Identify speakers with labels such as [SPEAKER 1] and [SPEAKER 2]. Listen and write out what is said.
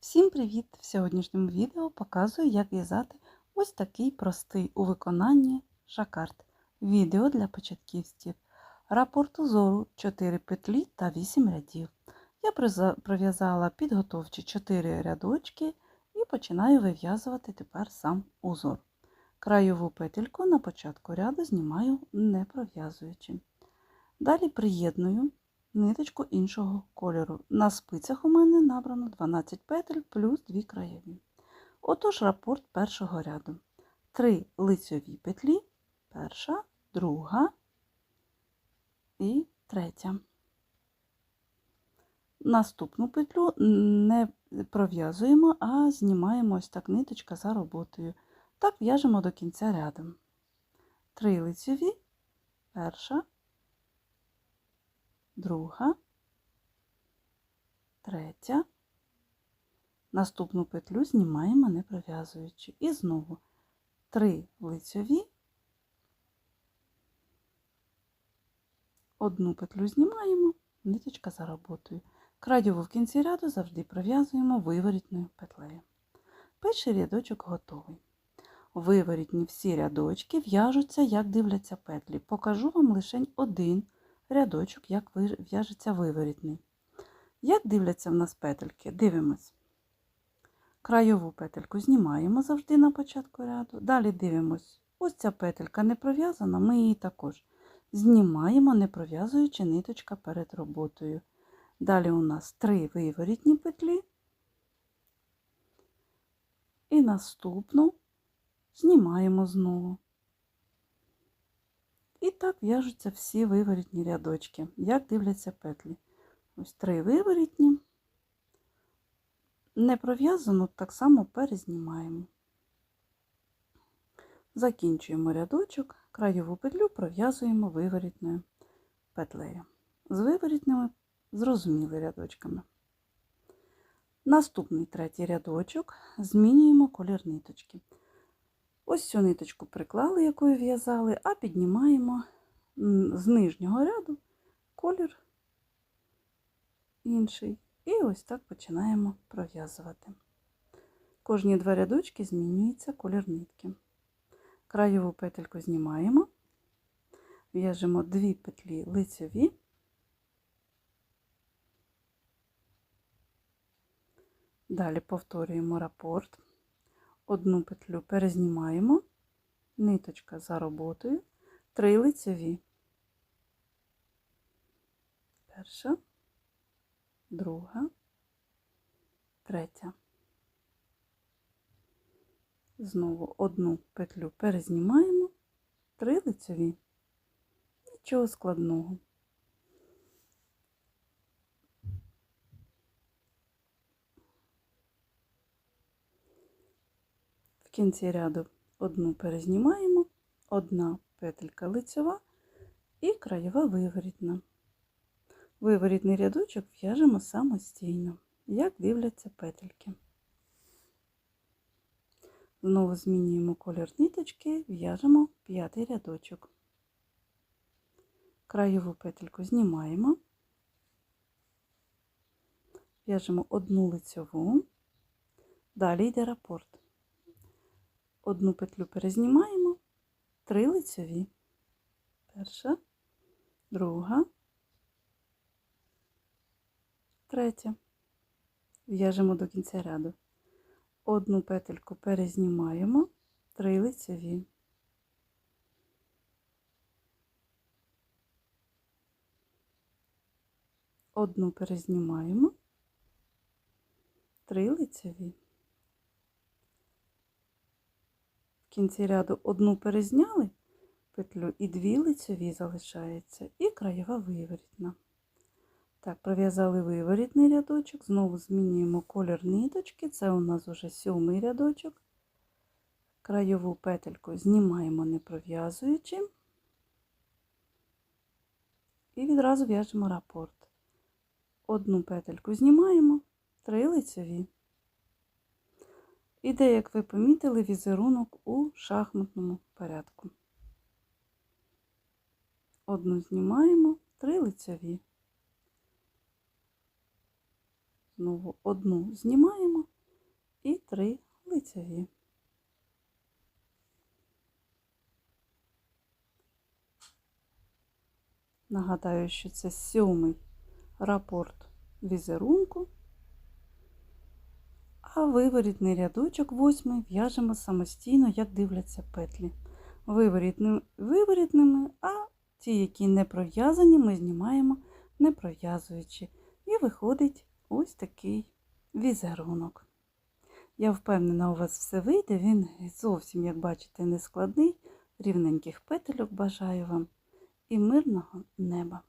[SPEAKER 1] Всім привіт! В сьогоднішньому відео показую, як в'язати ось такий простий у виконанні жакард. Відео для початківців. Рапорт узору 4 петлі та 8 рядів. Я пров'язала підготовчі 4 рядочки і починаю вив'язувати тепер сам узор. Краєву петельку на початку ряду знімаю не пров'язуючи. Далі приєдную ниточку іншого кольору. На спицях у мене набрано 12 петель плюс 2 краєві. Отож, рапорт першого ряду. 3 лицьові петлі, перша, друга і третя. Наступну петлю не пров'язуємо, а знімаємо ось так ниточка за роботою. Так в'яжемо до кінця ряду. 3 лицьові, перша, друга, третя. Наступну петлю знімаємо не пров'язуючи. І знову три лицьові, одну петлю знімаємо, ниточка за роботою. Краєву в кінці ряду завжди пров'язуємо виворітною петлею. Перший рядочок готовий. Виворітні всі рядочки в'яжуться, як дивляться петлі. Покажу вам лише один рядочок, як в'яжеться виворітний. Як дивляться в нас петельки? Дивимось. Краєву петельку знімаємо завжди на початку ряду. Далі дивимось, ось ця петелька не пров'язана, ми її також знімаємо, не пров'язуючи ниточка перед роботою. Далі у нас три виворітні петлі. І наступну знімаємо знову. І так в'яжуться всі виворітні рядочки, як дивляться петлі. Ось три виворітні. Не пров'язану, так само перезнімаємо. Закінчуємо рядочок, краєву петлю пров'язуємо виворітною петлею. З виворітними зрозуміли рядочками. Наступний третій рядочок змінюємо колір ниточки. Ось цю ниточку приклали, якою в'язали, а піднімаємо з нижнього ряду колір інший. І ось так починаємо пров'язувати. Кожні два рядочки змінюється колір нитки. Краєву петельку знімаємо, в'яжемо дві петлі лицеві, далі повторюємо рапорт, одну петлю перезнімаємо, ниточка за роботою, три лицеві. Перша, друга, третя. Знову одну петлю перезнімаємо, три лицеві. Нічого складного. В кінці ряду одну перезнімаємо, одна петелька лицева і краєва виворітна. Виворітний рядочок в'яжемо самостійно, як дивляться петельки. Знову змінюємо колір ниточки, в'яжемо п'ятий рядочок. Краєву петельку знімаємо, в'яжемо одну лицьову, далі йде рапорт. Одну петлю перезнімаємо, три лицьові. Перша, друга, третя. В'яжемо до кінця ряду. Одну петельку перезнімаємо, три лицеві. Одну перезнімаємо, три лицеві. В кінці ряду одну перезняли петлю і дві лицеві залишаються, і краєва виворітна. Так, пров'язали виворітний рядочок, знову змінюємо колір ниточки, це у нас вже сьомий рядочок. Краєву петельку знімаємо не пров'язуючи, і відразу в'яжемо рапорт. Одну петельку знімаємо, три лицеві. Іде, як ви помітили, візерунок у шахматному порядку. Одну знімаємо, три лицеві. Знову одну знімаємо, 3 лицеві. Нагадаю, що це сьомий рапорт візерунку, а виворітний рядочок восьмий в'яжемо самостійно, як дивляться петлі. Виворітними, виворітними, а ті, які не пров'язані, ми знімаємо не пров'язуючи. І виходить ось такий візерунок. Я впевнена, у вас все вийде. Він зовсім, як бачите, не складний. Рівненьких петельок бажаю вам і мирного неба.